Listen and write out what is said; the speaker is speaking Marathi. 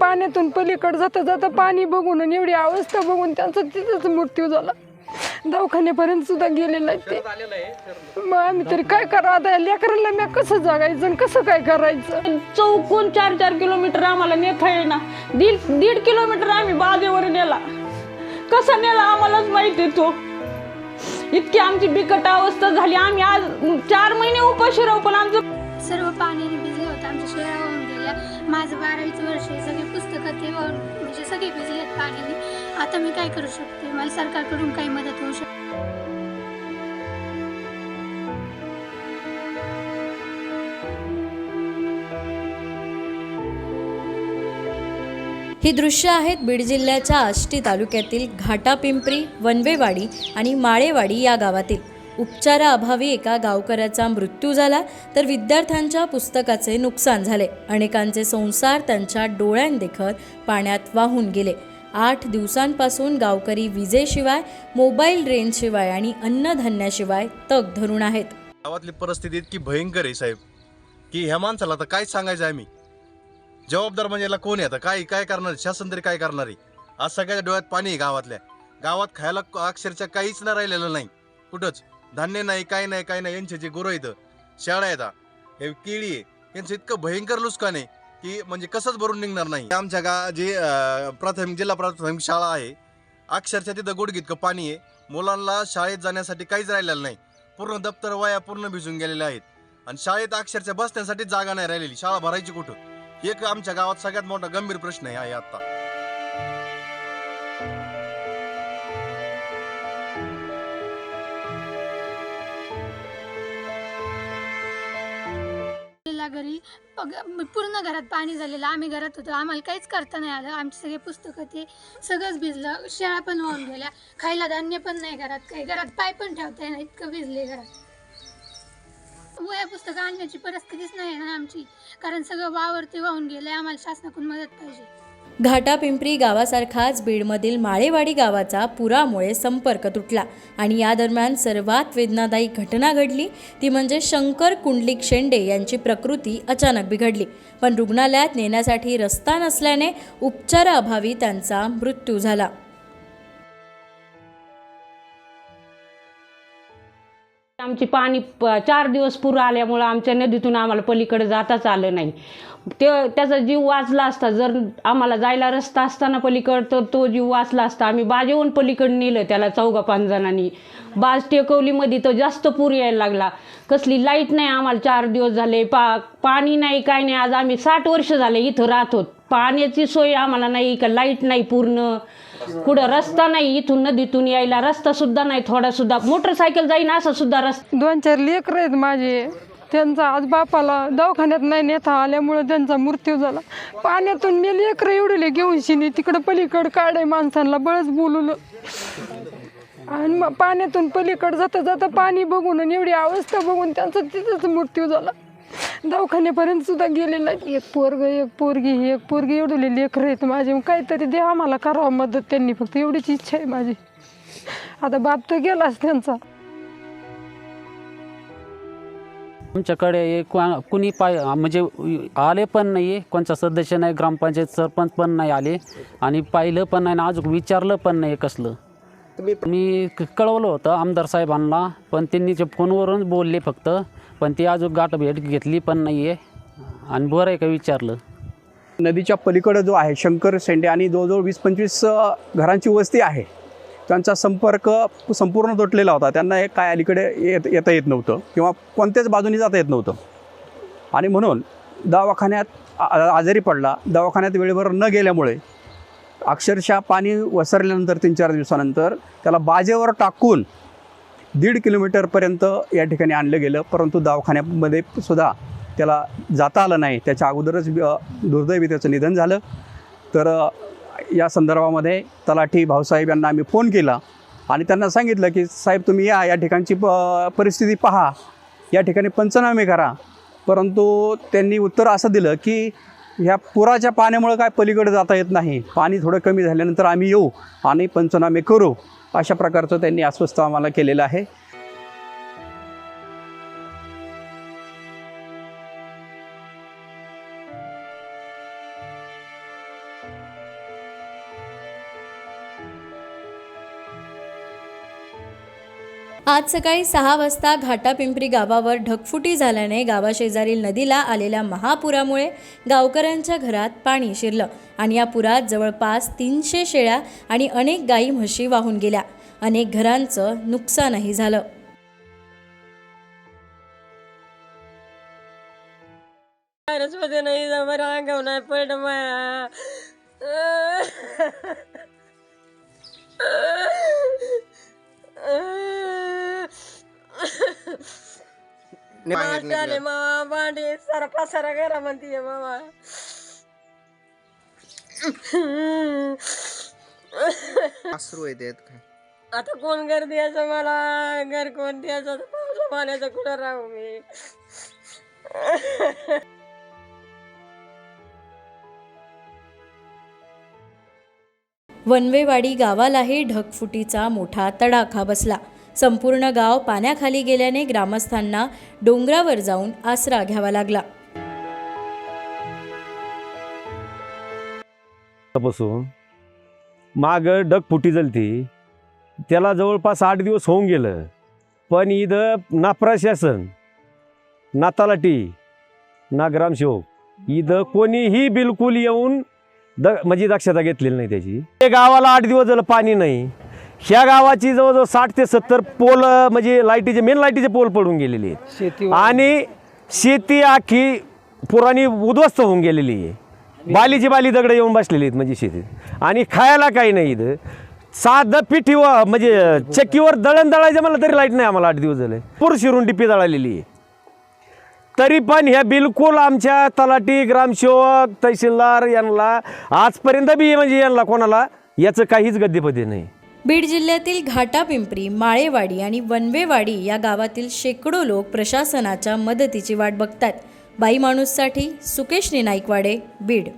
पाण्यातून पलीकडे जाता जाता पाणी बघून आणि एवढी अवस्था बघून त्यांचा तिथंच मृत्यू झाला. दवाखान्यापर्यंत सुद्धा गेले नाही ते. मग आम्ही तरी काय करा आता या लेकरांना मी कसं जगायचं आणि कसं काय करायचं? चौकून चार चार किलोमीटर आम्हाला नेता येईना. दीड दीड किलोमीटर आम्ही बाजेवर नेला. कसा नेला आम्हालाच माहिती आहे तो. इतकी आमची बिकट अवस्था झाली. आम्ही आज चार महिने उपाशी राहू पण आमचं सर्व पाण्याने भिजले होते. आमच्या गेल्या माझं बारावीचं वर्ष आहे सगळे पुस्तकं ते म्हणजे सगळे भिजलेत पाण्याने. आता मी काय करू शकते? मला सरकारकडून काही मदत होऊ शकते? ही दृश्य आहेत बीड जिल्ह्याच्या आष्टी तालुक्यातील घाटापिंपरी वनवेवाडी आणि माळेवाडी या गावातील. उपचाराअभावी एका गावकऱ्याचा मृत्यू झाला तर विद्यार्थ्यांच्या पुस्तकाचे नुकसान झाले. अनेकांचे संसार त्यांच्या डोळ्यांदेखत पाण्यात वाहून गेले. आठ दिवसांपासून गावकरी विजेशिवाय मोबाईल रेंजशिवाय आणि अन्नधान्याशिवाय तग धरून आहेत. गावातली परिस्थिती इतकी भयंकर आहे साहेब की ह्या माणसाला आता काय सांगायचं आम्ही? जबाबदार म्हणजे याला कोण आहे आता? काय काय करणार आहे? शासन तरी काय करणार आहे? आज सगळ्याच्या डोळ्यात पाणी आहे गावातल्या. गावात खायला क- अक्षरशः काहीच नाही राहिलेलं नाही. कुठंच? धान्य नाही काय नाही काय नाही यांचे जे गुरु आहेत शाळा आहेत हे. केळी आहे. यांचं इतकं भयंकर नुकसान आहे की म्हणजे कसंच भरून निघणार नाही. आमच्या गा जे प्राथमिक जिल्हा प्राथमिक शाळा आहे अक्षरशः तिथं गुडघितकं पाणी आहे. मुलांना शाळेत जाण्यासाठी काहीच राहिलेलं नाही. पूर्ण दप्तर वाया पूर्ण भिजून गेलेल्या आहेत. आणि शाळेत अक्षरशः बसण्यासाठी जागा नाही राहिलेली. शाळा भरायची कुठं? एक आमच्या गावात सगळ्यात मोठा गंभीर प्रश्न आहे आता घरी. पूर्ण घरात पाणी झालेलं आम्ही घरात होतो. आम्हाला काहीच करता नाही आलं. आमची सगळे पुस्तकं ते सगळंच भिजलं. शेळा पण वाहून गेल्या. खायला धान्य पण नाही घरात. काही घरात पाय पण ठेवता येणार इतकं भिजले घरात. वया पुस्तकं आणण्याची परिस्थितीच नाही ना आमची. कारण सगळं वावर ते वाहून गेलं आम्हाला शासनाकडून मदत पाहिजे. घाटापिंपरी गावासारखाच बीडमधील माळेवाडी गावाचा पुरामुळे संपर्क तुटला आणि या दरम्यान सर्वात वेदनादायी घटना घडली ती म्हणजे शंकर कुंडलिक शेंडे यांची प्रकृती अचानक बिघडली. पण रुग्णालयात नेण्यासाठी रस्ता नसल्याने उपचाराअभावी त्यांचा मृत्यू झाला. आमची पाणी प- चार दिवस पूर आल्यामुळं आमच्या नदीतून आम्हाला पलीकडे जाताच आलं नाही. ते त्याचा जीव वाचला असता जर आम्हाला जायला रस्ता असताना पलीकड तर तो जीव वाचला असता. आम्ही बाजेहून पलीकडे नेलं त्याला चौघा पाच जणांनी बाज टेकवलीमध्ये तर जास्त पूर यायला लागला. कसली लाइट नाही आम्हाला चार दिवस झाले. पा पाणी नाही काय नाही. आज आम्ही साठ वर्ष झाले इथं राहतो पाण्याची सोय आम्हाला नाही का लाइट नाही पूर्ण. कुठं रस्ता नाही इथून नदीतून यायला रस्ता सुद्धा नाही थोडा सुद्धा. मोटरसायकल जाईन असा सुद्धा रस्ता. दोन चार लेकर आहेत माझे. त्यांचा आज बापाला दवाखान्यात नाही नेता आल्यामुळं त्यांचा मृत्यू झाला. पाण्यातून मी लेकरं एवढे घेऊन शिनी तिकडं पलीकडं काढे माणसांना बळच बोलवलं. आणि मग पाण्यातून पलीकडे जाता जाता पाणी बघून आणि एवढी अवस्था बघून त्यांचा तिथंच मृत्यू झाला. दवाखान्यापर्यंत सुद्धा गेले नाही. एक पोरग एक पोरगी एक पोरगी एवढे लेकरं आहेत माझे. मग काहीतरी द्या आम्हाला करावं मदत त्यांनी. फक्त एवढीच इच्छा आहे माझी. आता बाप तर गेलाच त्यांचा. आमच्याकडे हे कोणा पाय म्हणजे आले पण नाही आहे कोणचा सदस्य नाही ग्रामपंचायत सरपंच पण नाही आले. आणि पाहिलं पण नाही आणि अजून विचारलं पण नाही कसलं. मी कळवलं होतं आमदार साहेबांना पण त्यांनी ते फोनवरून बोलले फक्त पण ती अजून गाठ भेट घेतली पण नाही आहे आणि बरं आहे का विचारलं? नदीच्या पलीकडं जो आहे शंकर शेंडे आणि जवळजवळ वीस पंचवीस घरांची वस्ती आहे. त्यांचा संपर्क संपूर्ण तुटलेला होता. त्यांना हे काय अलीकडे येत येता येत नव्हतं किंवा कोणत्याच बाजूने जाता येत नव्हतं. आणि म्हणून दवाखान्यात आजारी पडला. दवाखान्यात वेळेवर न गेल्यामुळे अक्षरशः पाणी वसरल्यानंतर तीन चार दिवसानंतर त्याला बाजेवर टाकून दीड किलोमीटरपर्यंत या ठिकाणी आणलं गेलं परंतु दवाखान्यामध्ये सुद्धा त्याला जाता आलं नाही. त्याच्या अगोदरच दुर्दैवी त्याचं निधन झालं. तर या संदर्भामध्ये तलाठी भाऊसाहेब यांना आम्ही फोन केला आणि त्यांना सांगितलं की साहेब तुम्ही या या ठिकाणची प परिस्थिती पहा. या ठिकाणी पंचनामे करा. परंतु त्यांनी उत्तर असं दिलं की ह्या पुराच्या पाण्यामुळं काय पलीकडे जाता येत नाही. पाणी थोडं कमी झाल्यानंतर आम्ही येऊ आणि पंचनामे करू. अशा प्रकारचं त्यांनी आश्वस्त आम्हाला केलेलं आहे. आज सकाळी सहा वाजता घाटापिंपरी गावावर ढगफुटी झाल्याने गावाशेजारील नदीला आलेल्या महापुरामुळे गावकऱ्यांच्या घरात पाणी शिरलं आणि या पुरात जवळपास तीनशे शेळ्या आणि अनेक गाई म्हशी वाहून गेल्या. अनेक घरांचं नुकसानही झालं. मध्ये नाही जमर झाले मामा भांडे सारा पसारा घरा म्हणतीये मामा. अश्रू आहेत यात काय? आता कोण घर द्यायचं मला? घर कोण द्यायचं? पावसा पाण्याचं कुठं राहू मी? वनवेवाडी गावालाही ढगफुटीचा मोठा तडाखा बसला. संपूर्ण गाव पाण्याखाली गेल्याने ग्रामस्थांना डोंगरावर जाऊन आसरा घ्यावा लागला. पासून माग डगफुटी जलती त्याला जवळपास आठ दिवस होऊन गेलं. पण इथं ना प्रशासन ना तलाटी ना ग्रामसेवक इथं कोणीही बिलकुल येऊन द म्हणजे दक्षता घेतलेली नाही त्याची. ते गावाला आठ दिवस झालं पाणी नाही. ह्या गावाची जवळजवळ साठ ते सत्तर पोल म्हणजे लाईटीचे मेन लाईटीचे पोल पडून गेलेले आहेत. आणि शेती आखी पुराणी उद्ध्वस्त होऊन गेलेली आहे. बालीची बाली दगड येऊन बसलेली आहेत म्हणजे शेतीत. आणि खायला काही नाही इथं. साधं पिठीवर म्हणजे चक्कीवर दळण दळायचं म्हणलं तरी लाइट नाही आम्हाला आठ दिवस झाले. पूर शिरून टिपी दळालेली आहे. तरी पण ह्या बिलकुल आमच्या तलाठी ग्रामसेवक तहसीलदार यांना आजपर्यंत बी म्हणजे यांना कोणाला याचं काहीच गद्यपदी नाही. बीड जिल्ह्यातील घाटापिंपरी माळेवाडी आणि वनवेवाडी या गावातील शेकडो लोक प्रशासनाच्या मदतीची वाट बघतात बाई माणूससाठी सुकेश निनाईकवाडे बीड.